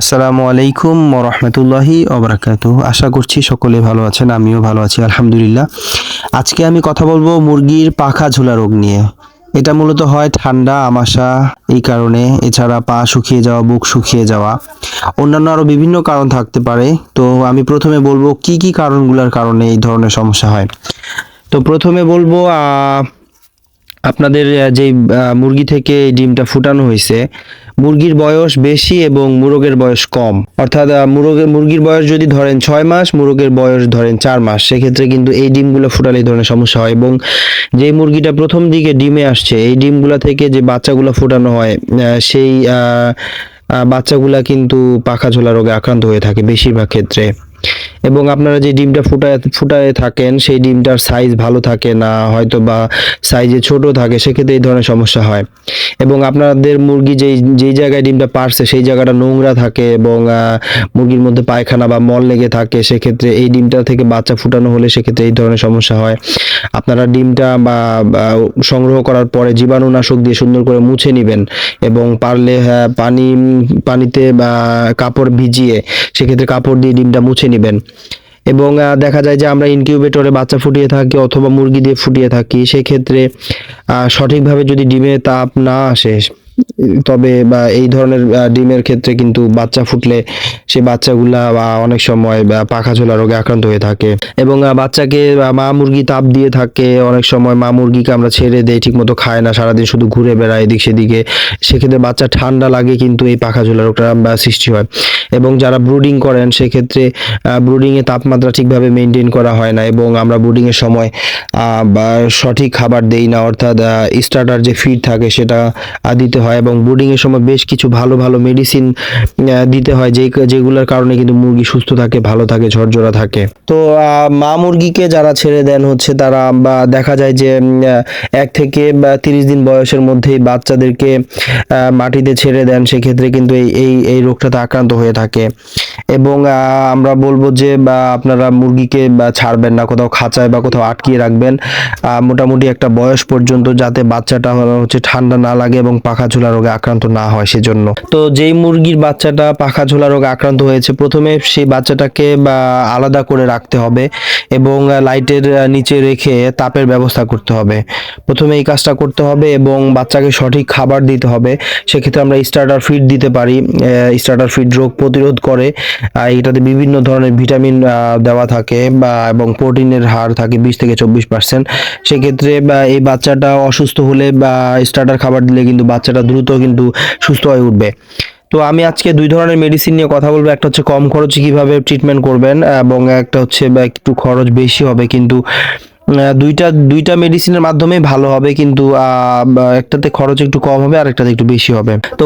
আসসালামু আলাইকুম রহমতুল্লাহি অবরাকাত আশা করছি সকলে ভালো আছেন, আমিও ভালো আছি, আলহামদুলিল্লাহ। আজকে আমি কথা বলব মুরগির পাখা ঝোলা রোগ নিয়ে। এটা মূলত হয় ঠান্ডা, আমাশা এই কারণে। এছাড়া পা শুকিয়ে যাওয়া, বুক শুকিয়ে যাওয়া। অন্যান্য আরও বিভিন্ন কারণ থাকতে পারে। তো আমি প্রথমে বলব কি কি কারণগুলোর কারণে এই ধরনের সমস্যা হয়। তো প্রথমে বলব আপনাদের যেই মুরগি থেকে ডিমটা ফুটানো হয়েছে মুরগির বয়স বেশি এবং মুরগের বয়স কম। অর্থাৎ মুরগের মুরগির বয়স যদি ধরেন ছয় মাস, মুরগের বয়স ধরেন চার মাস। সেক্ষেত্রে কিন্তু এই ডিমগুলো ফুটালে এই ধরনের সমস্যা হয় এবং যে মুরগিটা প্রথম দিকে ডিমে আসছে, এই ডিমগুলো থেকে যে বাচ্চাগুলো ফোটানো হয় সেই বাচ্চাগুলা কিন্তু পাখা ঝোলা রোগে আক্রান্ত হয়ে থাকে বেশিরভাগ ক্ষেত্রে। এবং আপনারা যে ডিমটা ফুটায় ফুটায় থাকেন, সেই ডিমটার সাইজ ভালো থাকে না হয়তো বা সাইজে ছোট থাকে, সেক্ষেত্রে এই ধরনের সমস্যা হয়। এবং আপনাদের মুরগি যেই যেই জায়গায় ডিমটা পারছে, সেই জায়গাটা নোংরা থাকে এবং মুরগির মধ্যে পায়খানা বা মল লেগে থাকে, সেক্ষেত্রে এই ডিমটা থেকে বাচ্চা ফুটানো হলে সেক্ষেত্রে এই ধরনের সমস্যা হয়। আপনারা ডিমটা বা সংগ্রহ করার পরে জীবাণুনাশক দিয়ে সুন্দর করে মুছে নেবেন এবং পারলে হ্যাঁ, পানি পানিতে বা কাপড় ভিজিয়ে সেক্ষেত্রে কাপড় দিয়ে ডিমটা মুছে নেবেন। এবং দেখা যায় যে আমরা ইনকিউবেটরে বাচ্চা ফুটিয়ে থাকি অথবা মুরগি দিয়ে ফুটিয়ে থাকি সেক্ষেত্রে সঠিকভাবে যদি ডিমে তাপ না আসে তবে বা এই ধরনের ডিমের ক্ষেত্রে কিন্তু বাচ্চা ফুটলে সেই বাচ্চাগুলা, বা অনেক সময় পাখা ঝোলা রোগে আক্রান্ত হয়ে থাকে। এবং বাচ্চাকে মা মুরগি তাপ দিয়ে থাকে, অনেক সময় মা মুরগিকে আমরা ছেড়ে দেই, ঠিকমতো খায় না, সারাদিন শুধু ঘুরে বেড়ায় এদিক সেদিকে। সেক্ষেত্রে বাচ্চা ঠান্ডা লাগে কিন্তু এই পাখা ঝোলা রোগটা সৃষ্টি হয়। এবং যারা ব্রুডিং করেন, সেক্ষেত্রে ব্রুডিংয়ে তাপমাত্রা ঠিকভাবে মেনটেন করা হয় না এবং আমরা ব্রুডিংয়ের সময় সঠিক খাবার দেই না। অর্থাৎ স্টার্টার যে ফিড থাকে, সেটা দিতে হয়। এবং ব্রুডিংয়ের সময় বেশ কিছু ভালো ভালো মেডিসিন দিতে হয় যে যেগুলোর কারণে কিন্তু মুরগি সুস্থ থাকে, ভালো থাকে, ঝরঝরা থাকে। তো মা মুরগিকে যারা ছেড়ে দেন হচ্ছে তারা, বা দেখা যায় যে এক থেকে তিরিশ দিন বয়সের মধ্যেই বাচ্চাদেরকে মাটিতে ছেড়ে দেন, সেক্ষেত্রে কিন্তু এই এই রোগটাতে আক্রান্ত হয়ে থাকে। এবং আমরা বলব যে, বা আপনারা মুরগিকে ছাড়বেন না, কোথাও খাঁচায় বা কোথাও আটকিয়ে রাখবেন। মোটামুটি একটা বয়স পর্যন্ত যাতে বাচ্চাটা হচ্ছে ঠান্ডা না লাগে এবং পাখা ঝোলা রোগে আক্রান্ত না হয় সেজন্য। তো যেই মুরগির বাচ্চাটা পাখা ঝোলা রোগে আক্রান্ত হয়েছে, প্রথমে সেই বাচ্চাটাকে আলাদা করে রাখতে হবে এবং লাইটের নিচে রেখে তাপের ব্যবস্থা করতে হবে। প্রথমে এই কাজটা করতে হবে এবং বাচ্চাকে সঠিক খাবার দিতে হবে। সেক্ষেত্রে আমরা স্টার্টার ফিড দিতে পারি স্টার্টার ফিড রোগ প্রতিরোধ করে। এটাতে বিভিন্ন ধরনের ভিটামিন দেওয়া থাকে, বা, এবং প্রোটিনের হার থাকে বিশ থেকে চব্বিশ পার্সেন্ট সেক্ষেত্রে এই বাচ্চাটা অসুস্থ হলে, বা স্টার্টার খাবার দিলে কিন্তু বাচ্চাটা দ্রুত কিন্তু সুস্থ হয়ে উঠবে। তো আমি আজকে দুই ধরনের মেডিসিন নিয়ে কথা বলব। একটা হচ্ছে কম খরচে কীভাবে ট্রিটমেন্ট করবেন এবং একটা হচ্ছে একটু খরচ বেশি হবে কিন্তু দুইটা দুইটা মেডিসিনের মাধ্যমে ভালো হবে কিন্তু একটাতে খরচ একটু কম হবে আর একটাতে একটু বেশি হবে। তো